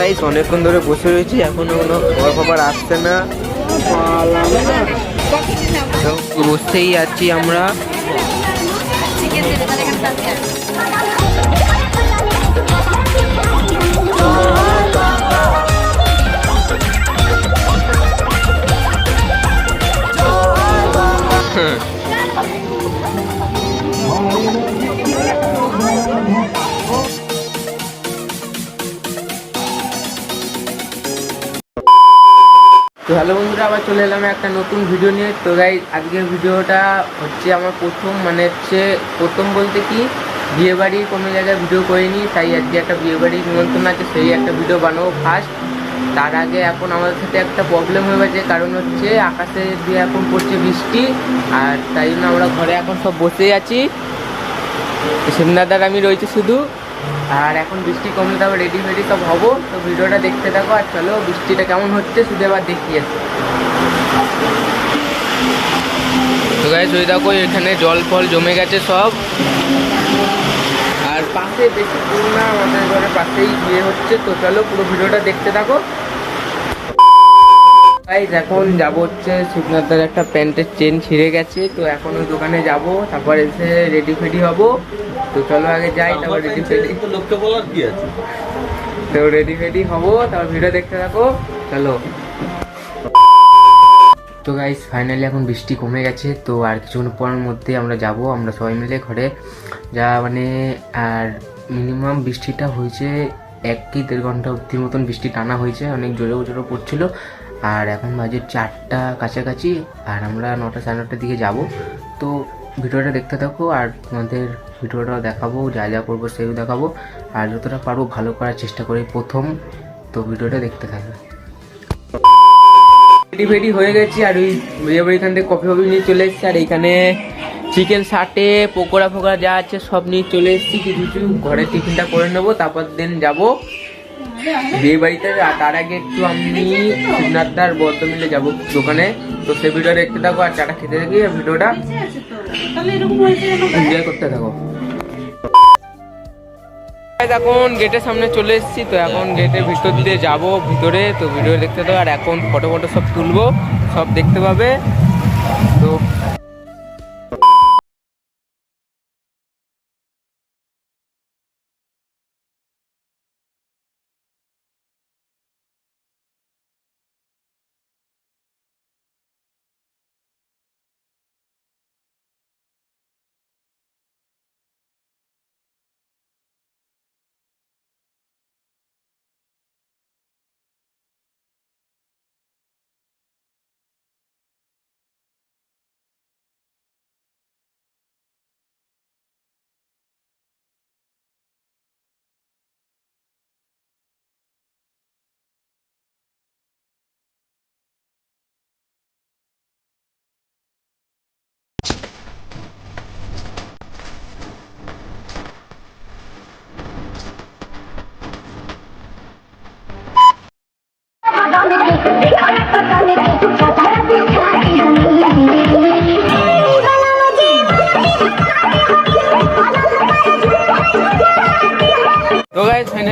Guys অনেকক্ষণ ধরে বসে রয়েছি, এখনও কোনো খাবার খবর আসছে না। বসতেই আছি আমরা। চিকেন তো হ্যালো বন্ধুরা, আবার চলে এলাম একটা নতুন ভিডিও নিয়ে। তো গাই আজকের ভিডিওটা হচ্ছে আমার প্রথম মানে হচ্ছে প্রথম বলতে কি, বিয়ে বাড়ির কোনো জায়গায় ভিডিও করিনি, তাই আজকে একটা বিয়ে বাড়ির নিমন্ত্রণ আছে, সেই একটা ভিডিও বানাবো ফার্স্ট তার আগে এখন আমাদের সাথে একটা প্রবলেম হয়ে গেছে, কারণ হচ্ছে আকাশে দিয়ে এখন পড়ছে বৃষ্টি, আর তাই জন্য আমরা ঘরে এখন সব বসেই আছি। সিমনাদার আমি রয়েছে শুধু। আর এখন বৃষ্টি কমলে তারপর রেডি ফেডি সব হব। তো ভিডিওটা দেখতে থাকো আর চলো বৃষ্টিটা কেমন হচ্ছে শুধু এবার দেখিয়ে তো ওই দেখো এখানে জল ফল জমে গেছে সব। আর পাশে বেশি দূর না আমাদের ঘরের পাশেই বিয়ে হচ্ছে। তো চলো পুরো ভিডিওটা দেখতে থাকো। গাইস এখন যাব হচ্ছে শিবনাথদার একটা প্যান্টের চেন ছিঁড়ে গেছে তো এখন ওই দোকানে যাব তারপর এসে রেডি ফেডি হব। তো চলো আগে যাই তারপর রেডি ফেডি। লোককে বলার কি আছে? তো রেডি ফেডি হব তারপর ভিডিও দেখতে থাকো। চলো। তো গাইস ফাইনালি এখন বৃষ্টি কমে গেছে তো আর কিছুক্ষণ পরের মধ্যে আমরা যাব আমরা সবাই মিলে ঘরে। যা মানে আর মিনিমাম বৃষ্টিটা হয়েছে এক কি দেড় ঘণ্টা অবধি মতন বৃষ্টি টানা হয়েছে অনেক জোরে জোরে পড়ছিল। আর এখন বাজে চারটা কাছাকাছি, আর আমরা নটা সাড়ে নটার দিকে যাব। তো ভিডিওটা দেখতে থাকো, আর তোমাদের ভিডিওটাও দেখাবো, যা যা করব সেও দেখাবো। আর যতটা পারব ভালো করার চেষ্টা করি প্রথম, তো ভিডিওটা দেখতে থাকবে। রেডি ফেডি হয়ে গেছি, আর ওই বিয়ে এখান থেকে কফি ফফি নিয়ে চলে এসেছি, আর এখানে চিকেন সাটে পকোড়া ফোকোড়া যা আছে সব নিয়ে চলে এসেছি, কিছু কিছু ঘরে টিফিনটা করে নেব, তারপর দিন যাব। বিয়ে বাড়িতে তার আগে একটু আমি শিবনাথদার বদ্ধ মিলে যাব দোকানে। তো সে ভিডিও দেখতে থাকো আর চাটা খেতে থাকি ভিডিওটা এনজয় করতে থাকো। এখন গেটের সামনে চলে এসেছি, তো এখন গেটের ভিতর দিয়ে যাব ভিতরে। তো ভিডিও দেখতে তো আর এখন ফটো ফটো সব তুলবো, সব দেখতে পাবে। তো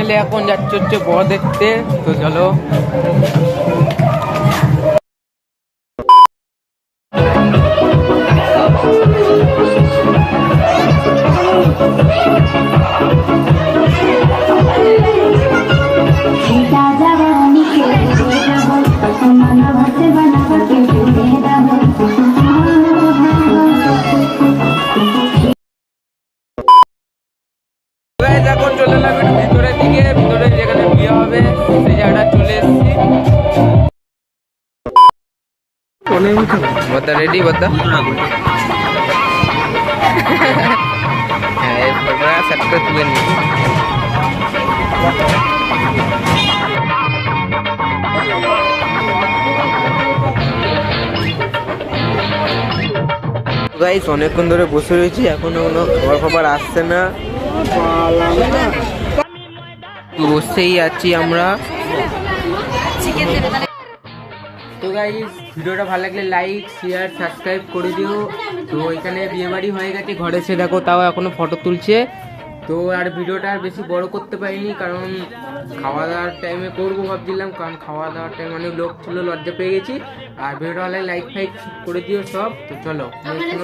তাহলে এখন যাচ্ছে হচ্ছে বড় দেখতে তো চলো Thank. হ্যাঁ এই ফটোটা সেটটা তুলে নিই গাইস অনেকক্ষণ ধরে বসে রয়েছি এখনও কোনো খবর খবর আসছে না। বসেই আছি আমরা। তো গাইস ভিডিওটা ভালো লাগলে লাইক শেয়ার সাবস্ক্রাইব করে দিও। তো এখানে বিয়ে বাড়ি হয়ে গেছে ঘরে সে দেখো তাও এখনও ফটো তুলছে। তো আর ভিডিওটা আর বেশি বড় করতে পারিনি কারণ খাওয়া দাওয়ার টাইমে করব ভাবছিলাম কারণ খাওয়া দাওয়ার টাইম অনেক লোক ছিল লজ্জা পেয়ে গেছি। আর ভিডিওটা হলে লাইক ফাইক করে দিও সব। তো চলো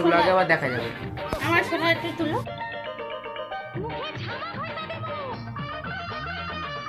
ব্লগে আবার দেখা যাবে। আমার তুলো।